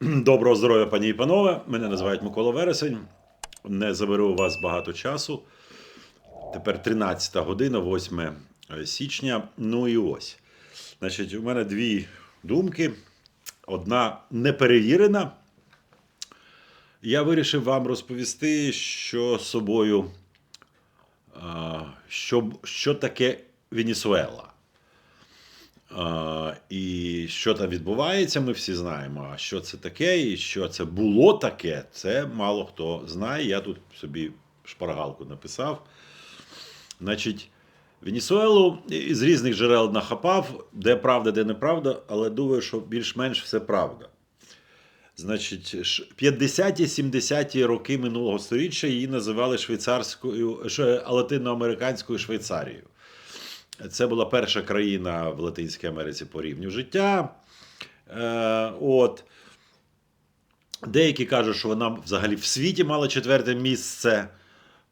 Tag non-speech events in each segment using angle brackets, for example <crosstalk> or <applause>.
<clears throat> Доброго здоров'я, пані і панове. Мене називають Микола Вересень. Не заберу у вас багато часу. Тепер 13 година, 8 січня. Ну і ось. Значить, у мене дві думки. Одна неперевірена. Я вирішив вам розповісти, що собою, що, що таке Венесуела. І що там відбувається, ми всі знаємо. А що це таке, і що це було таке, це мало хто знає. Я тут собі шпаргалку написав. Значить, Венесуелу із різних джерел нахапав, де правда, де неправда, але думаю, що більш-менш все правда. Значить, ш- 50-70-ті роки минулого століття її називали швейцарською, латиноамериканською Швейцарією. Це була перша країна в Латинській Америці по рівню життя. Е, от. Деякі кажуть, що вона взагалі в світі мала четверте місце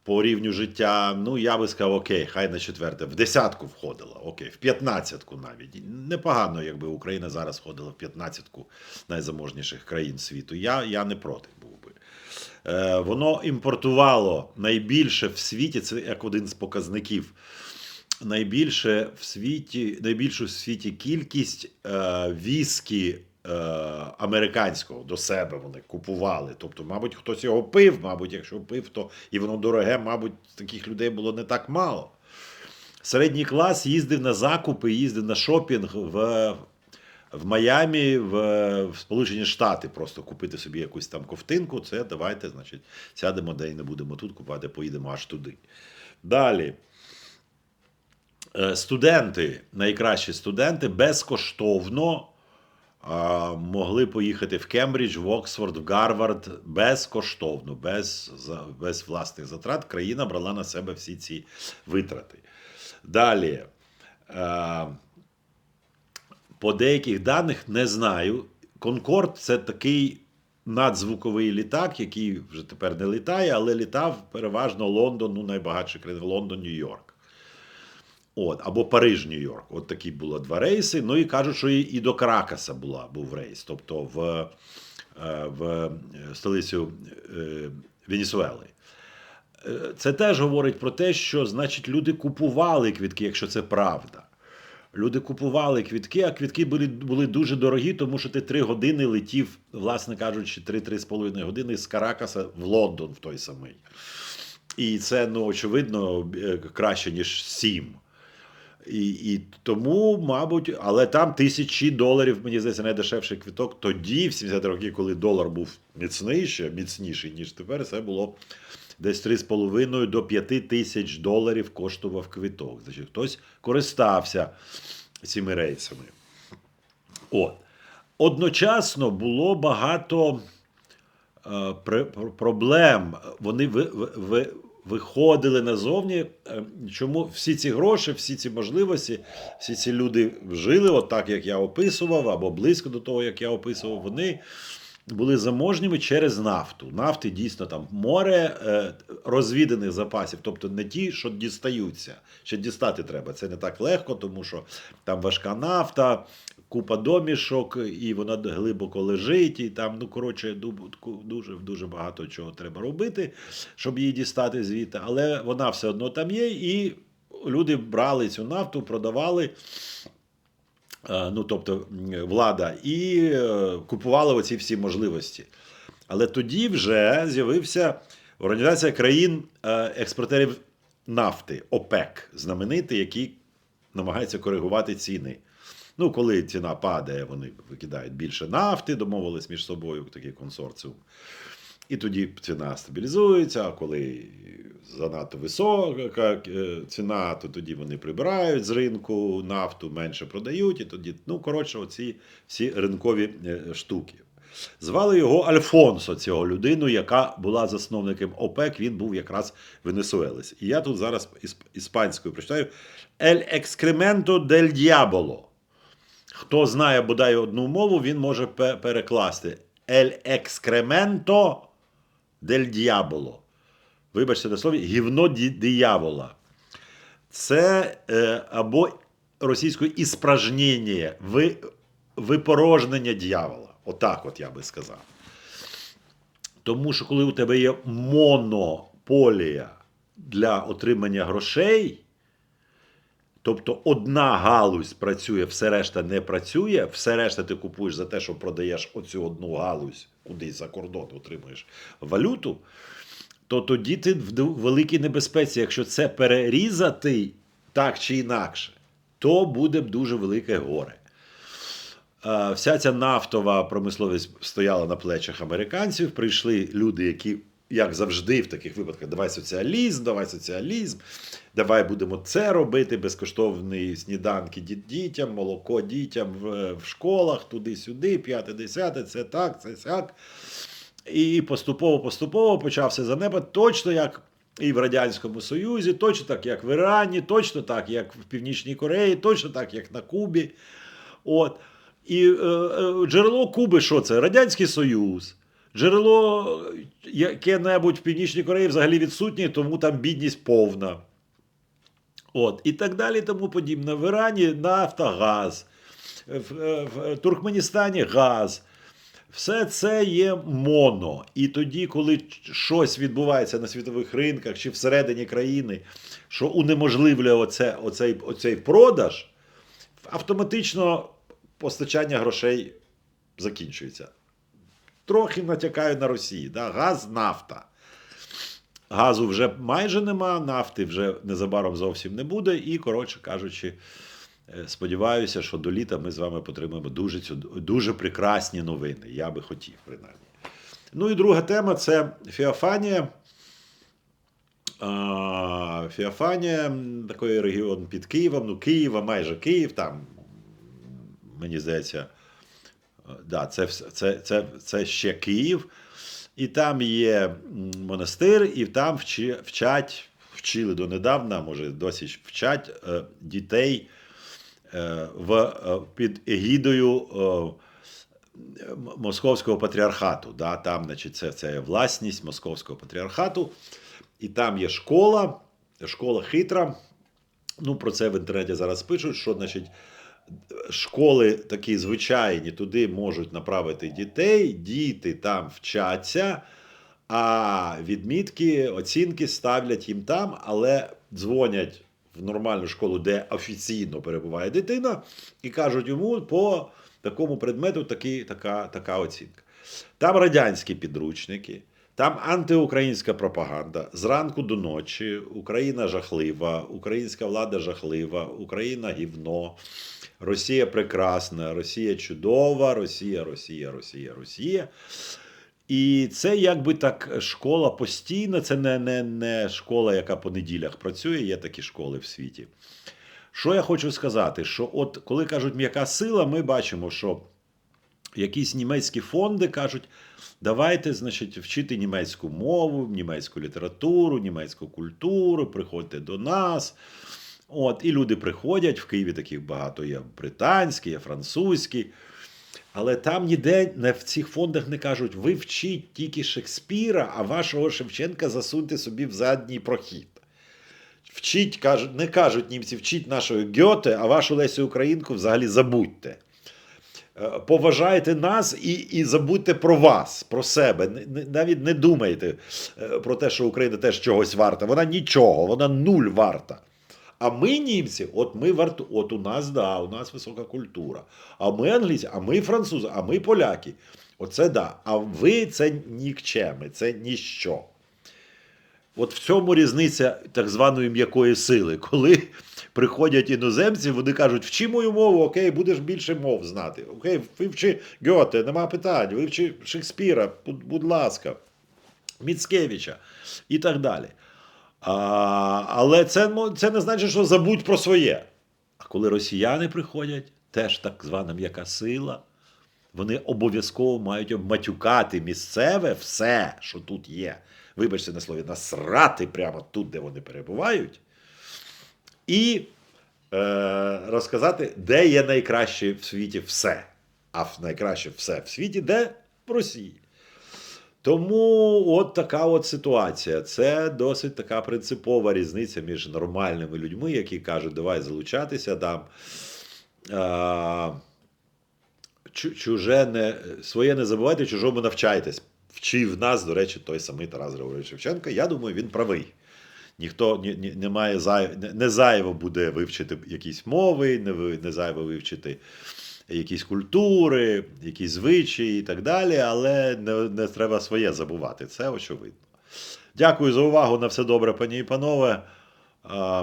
по рівню життя. Ну, я би сказав, окей, хай на четверте, в десятку входила, окей, в п'ятнадцятку навіть. Непогано, якби Україна зараз входила в п'ятнадцятку найзаможніших країн світу. Я, я не проти був би. Е, воно імпортувало найбільше в світі, це як один з показників. Найбільше в світі, найбільшу в світі кількість е, віскі е, американського до себе вони купували. Тобто, мабуть, хтось його пив, мабуть, якщо пив, то і воно дороге, мабуть, таких людей було не так мало. Середній клас їздив на закупи, їздив на шопінг в, в Майамі, в, в Сполучені Штати, просто купити собі якусь там ковтинку. Це давайте, значить, сядемо де і не будемо тут купувати, поїдемо аж туди. Далі. Е, Студенти, найкращі студенти, безкоштовно а, могли поїхати в Кембридж, в Оксфорд, в Гарвард безкоштовно, без, без власних затрат. Країна брала на себе всі ці витрати. Далі. Е, по деяких даних не знаю. Конкорд це такий надзвуковий літак, який вже тепер не літає, але літав переважно Лондон, ну найбагатші країни Лондон, Нью-Йорк. От, або Париж, Нью-Йорк. От такі було два рейси. Ну і кажуть, що і, до Каракаса була, був рейс, тобто в, е, в е, столицю е, Венесуели. Це теж говорить про те, що значить люди купували квітки, якщо це правда. Люди купували квітки, а квітки були, були дуже дорогі, тому що ти три години летів, власне кажучи, 3-3,5 години з Каракаса в Лондон в той самий. І це, ну, очевидно, краще, ніж сім. І, і тому, мабуть, але там тисячі доларів, мені здається, найдешевший квіток. Тоді, в 70-ті роки, коли долар був міцний, ще міцніший, ніж тепер, це було десь 3,5 до 5 тисяч доларів коштував квіток. Значить, хтось користався цими рейсами. От. Одночасно було багато е, пр- пр- проблем. Вони ви, ви, виходили назовні. Е, Чому всі ці гроші, всі ці можливості, всі ці люди жили, от як я описував, або близько до того, як я описував, вони були заможніми через нафту. Нафти дійсно там море е, розвіданих запасів, тобто не ті, що дістаються. Ще дістати треба. Це не так легко, тому що там важка нафта, купа домішок, і вона глибоко лежить, і там, ну коротше, дуже дуже багато чого треба робити, щоб її дістати звідти. Але вона все одно там є, і люди брали цю нафту, продавали. Е, Ну, тобто влада, і е, купували оці всі можливості. Але тоді вже з'явився Організація країн е, експортерів нафти ОПЕК, знаменитий, який намагається коригувати ціни. Ну, коли ціна падає, вони викидають більше нафти, домовились між собою такий консорціум. І тоді ціна стабілізується, а коли занадто висока е, ціна, то тоді вони прибирають з ринку нафту, менше продають, і тоді, ну, коротше, оці всі ринкові е, штуки. Звали його Альфонсо, цього людину, яка була засновником ОПЕК, він був якраз венесуелець. І я тут зараз ісп- іспанською прочитаю El excremento del diabolo. Хто знає бодай одну мову, він може перекласти El excremento del diabolo. Вибачте на слові, гівно диявола. Це е, або російською іспражнення, ви, випорожнення дьявола. Отак, от я би сказав. Тому що коли у тебе є монополія для отримання грошей, тобто одна галузь працює, все решта не працює, все решта ти купуєш за те, що продаєш оцю одну галузь кудись за кордон, отримуєш валюту, то тоді ти в великій небезпеці, якщо це перерізати так чи інакше, то буде дуже велике горе. Вся ця нафтова промисловість стояла на плечах американців. Прийшли люди, які, як завжди, в таких випадках, давай соціалізм, давай соціалізм, давай будемо це робити, безкоштовні сніданки дітям, молоко дітям в, в школах, туди-сюди, п'яте, десяте, це так, це сяк. І поступово-поступово почався занепад, точно як і в Радянському Союзі, точно так, як в Ірані, точно так, як в Північній Кореї, точно так, як на Кубі. От. І е, е, джерело Куби, що це? Радянський Союз. Джерело яке-небудь в Північній Кореї взагалі відсутнє, тому там бідність повна. От. І так далі, тому подібне. В Ірані нафта, газ, в, в Туркменістані газ. Все це є моно. І тоді, коли щось відбувається на світових ринках чи всередині країни, що унеможливлює оце, оцей, оцей продаж, автоматично постачання грошей закінчується. Трохи натякаю на Росії. Да? Газ, нафта. Газу вже майже нема, нафти вже незабаром зовсім не буде. І, коротше кажучи, е, сподіваюся, що до літа ми з вами потримаємо дуже, дуже прекрасні новини. Я би хотів, принаймні. Ну і друга тема це Феофанія. Феофанія, такий регіон під Києвом, ну Києва, майже Київ, там, мені здається, да, це, це, це, це ще Київ. І там є монастир, і там вчи, вчать, вчили донедавна, може, досі вчать е, дітей е, в, е, під егідою Московського патріархату. Да? Там, значить, це, це власність Московського патріархату. І там є школа, школа хитра. Ну, про це в інтернеті зараз пишуть, що значить, школи такі звичайні, туди можуть направити дітей, діти там вчаться, а відмітки, оцінки ставлять їм там, але дзвонять в нормальну школу, де офіційно перебуває дитина, і кажуть йому по такому предмету такі, така, така оцінка. Там радянські підручники, там антиукраїнська пропаганда. Зранку до ночі Україна жахлива, українська влада жахлива, Україна гівно, Росія прекрасна, Росія чудова, Росія, Росія, Росія, Росія. І це якби так школа постійна, це не, не, не школа, яка по неділях працює, є такі школи в світі. Що я хочу сказати? Що от коли кажуть м'яка сила, ми бачимо, що якісь німецькі фонди кажуть, давайте, значить, вчити німецьку мову, німецьку літературу, німецьку культуру, приходьте до нас. От, і люди приходять, в Києві таких багато є британські, є французькі. Але там ніде не в цих фондах не кажуть, ви вчіть тільки Шекспіра, а вашого Шевченка засуньте собі в задній прохід. Вчіть, кажуть, не кажуть німці, вчіть нашого Гьоте, а вашу Лесю Українку взагалі забудьте. Е, Поважайте нас і, і забудьте про вас, про себе. Навіть не думайте е, про те, що Україна теж чогось варта. Вона нічого, вона нуль варта. А ми, німці, от ми варто, от у нас, да, у нас висока культура. А ми англійці, а ми французи, а ми поляки. Оце да. А ви це нікчеми, це ніщо. От в цьому різниця так званої м'якої сили. Коли приходять іноземці, вони кажуть, вчи мою мову, окей, будеш більше мов знати. Окей, вивчи Гьоте, нема питань, вивчи Шекспіра, будь ласка, Міцкевича і так далі. А, але це, це не значить, що забудь про своє. А коли росіяни приходять, теж так звана м'яка сила, вони обов'язково мають обматюкати місцеве все, що тут є. Вибачте на слові, насрати прямо тут, де вони перебувають, і е, розказати, де є найкраще в світі все. А найкраще все в світі, де в Росії. Тому от така от ситуація. Це досить така принципова різниця між нормальними людьми, які кажуть, давай залучатися там. А, чуже не, своє не забувайте, чужому навчайтесь. Вчив нас, до речі, той самий Тарас Григорович Шевченко. Я думаю, він правий. Ніхто ні, ні, не має зай, не, не зайво буде вивчити якісь мови, не, не зайво вивчити якісь культури, якісь звичаї і так далі, але не, не треба своє забувати. Це очевидно. Дякую за увагу. На все добре, пані і панове.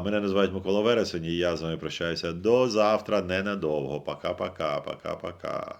Мене називають Микола Вересень, і я з вами прощаюся до завтра ненадовго. Пока-пока, пока-пока.